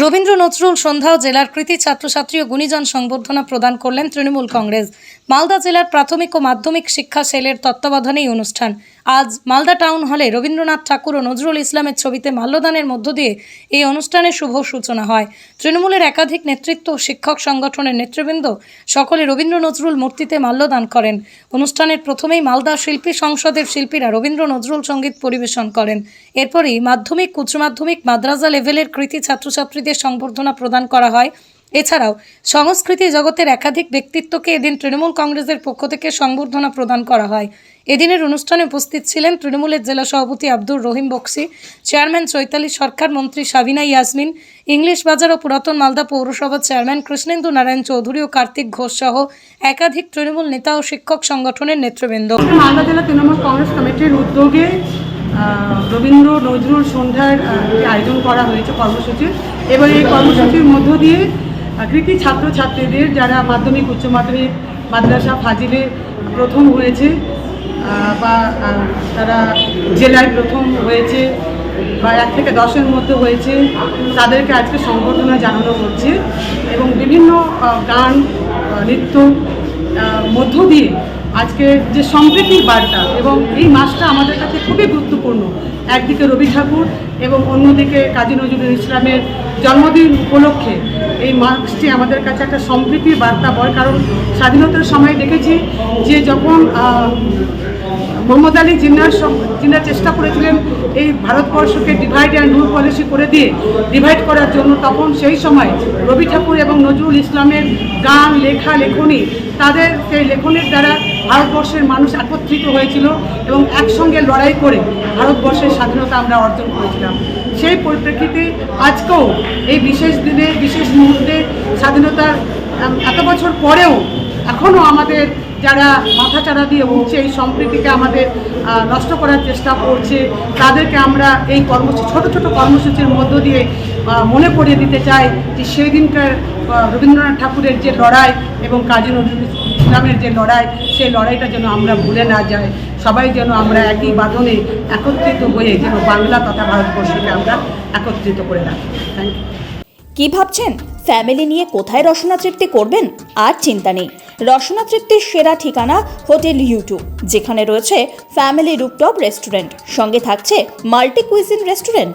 রবীন্দ্র নজরুল সন্ধ্যা জেলার কৃতি ছাত্রছাত্রী ও গুণীজন সংবর্ধনা প্রদান করলেন তৃণমূল কংগ্রেস। মালদা জেলার প্রাথমিক ও মাধ্যমিক শিক্ষা সেলের তত্ত্বাবধানে এই অনুষ্ঠান। আজ মালদা টাউন হলে রবীন্দ্রনাথ ঠাকুর ও নজরুল ইসলামের ছবিতে মাল্যদানের মধ্য দিয়ে এই অনুষ্ঠানের শুভ সূচনা হয়। তৃণমূলের একাধিক নেতৃত্ব ও শিক্ষক সংগঠনের নেতৃবৃন্দ সকলে রবীন্দ্র নজরুল মূর্তিতে মাল্যদান করেন। অনুষ্ঠানের প্রথমেই মালদা শিল্পী সংসদের শিল্পীরা রবীন্দ্র নজরুল সংগীত পরিবেশন করেন। এরপরই মাধ্যমিক, উচ্চ মাধ্যমিক, মাদ্রাসা লেভেলের কৃতি ছাত্রছাত্রীদের সংবর্ধনা প্রদান করা হয়। এছাড়াও, সংস্কৃতি জগতের একাধিক ব্যক্তিত্বকে এদিন তৃণমূল কংগ্রেসের পক্ষ থেকে সংবর্ধনা প্রদান করা হয়। এদিনের অনুষ্ঠানে উপস্থিত ছিলেন তৃণমূলের জেলা সভাপতি আব্দুর রহিম বক্সি, চেয়ারম্যান চৈতালি সরকার মন্ত্রী সাবিনা ইয়াসমিন, ইংলিশ বাজার ও পুরাতন মালদা পৌরসভার চেয়ারম্যান কৃষ্ণেন্দু নারায়ণ চৌধুরী ও কার্তিক ঘোষ সহ একাধিক তৃণমূল নেতা ও শিক্ষক সংগঠনের নেতৃবৃন্দ। মালদা জেলা তৃণমূল কংগ্রেস কমিটির উদ্যোগে রবীন্দ্র নজরুল সন্ধ্যার আয়োজন করা হয়েছে কর্মসূচির। এবং এই কর্মসূচির মধ্য দিয়ে কৃতি ছাত্রছাত্রীদের যারা মাধ্যমিক, উচ্চ মাধ্যমিক, মাদ্রাসা, ফাজিলে প্রথম হয়েছে বা তারা জেলায় প্রথম হয়েছে, বা এক থেকে দশের মধ্যে হয়েছে, তাদেরকে আজকে সংবর্ধনা জানানো হচ্ছে এবং বিভিন্ন গান নৃত্য মধ্য দিয়ে আজকে যে সম্প্রীতির বার্তা এবং এই মাসটা আমাদের কাছে খুবই গুরুত্বপূর্ণ। একদিকে রবি ঠাকুর এবং অন্যদিকে কাজী নজরুল ইসলামের জন্মদিন উপলক্ষে এই মাসটি আমাদের কাছে একটা সম্প্রীতির বার্তা বয় কারণ স্বাধীনতার সময় দেখেছি যে যখন মোহাম্মদ আলী জিন্নার সম- জিন্না চেষ্টা করেছিলেন এই ভারতবর্ষকে ডিভাইড অ্যান্ড রুল পলিসি করে দিয়ে ডিভাইড করার জন্য, তখন সেই সময় রবি ঠাকুর এবং নজরুল ইসলামের গান, লেখা, লেখনী তাদের সেই লেখনের দ্বারা ভারতবর্ষের মানুষ একত্রিত হয়েছিল এবং একসঙ্গে লড়াই করে ভারতবর্ষের স্বাধীনতা আমরা অর্জন করেছিলাম। সেই পরিপ্রেক্ষিতে আজকেও এই বিশেষ দিনে, বিশেষ মুহূর্তে স্বাধীনতার এত বছর পরেও এখনও আমাদের যারা মাথাচাড়া দিয়ে উঠছে এই সম্প্রীতিকে আমাদের নষ্ট করার চেষ্টা করছে, তাদেরকে আমরা এই কর্মসূচি, ছোটো ছোটো কর্মসূচির মধ্য দিয়ে মনে করিয়ে দিতে চাই যে সেই দিনকার রবীন্দ্রনাথ ঠাকুরের যে লড়াই এবং কাজী নজরুল ইসলামের যে লড়াই, সেই লড়াইটা যেন আমরা ভুলে না যাই। সবাই যেন আমরা একই বাঁধনে একত্রিত হয়ে যেন বাংলা তথা ভারতবর্ষকে আমরা একত্রিত করে রাখি। থ্যাংক ইউ কি ভাবছেন? ফ্যামিলি নিয়ে কোথায় রসনা তৃপ্তি করবেন? আর চিন্তা নেই। রসনা তৃপ্তির সেরা ঠিকানা হোটেল ইউটিউব, যেখানে রয়েছে ফ্যামিলি রুপটপ রেস্টুরেন্ট। সঙ্গে থাকছে multi cuisine restaurant.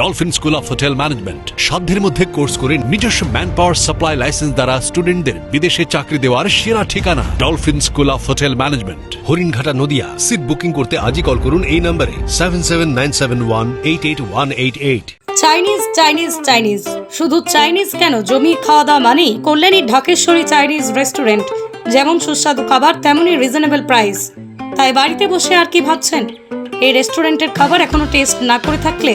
Dolphin school of hotel management সাধ্যের মধ্যে কোর্স করে নিজস্ব ম্যান পাওয়ার সাপ্লাই লাইসেন্স দ্বারা স্টুডেন্টদের বিদেশে চাকরি দেওয়ার সেরা ঠিকানা। Dolphin school of hotel management Haringhata Nadia. Seat booking করতে আজই কল করুন এই নম্বরে seven seven nine seven one eight eight one eight eight Chinese Chinese Chinese শুধু চাইনিজ কেন? জমি খাওয়া দাওয়া মানেই কল্যাণী ঢাকেশ্বরী চাইনিজ রেস্টুরেন্ট যেমন সুস্বাদু খাবার তেমনই রিজনেবল প্রাইস তাই বাড়িতে বসে আর কি ভাবছেন? এই রেস্টুরেন্টের খাবার এখনও টেস্ট না করে থাকলে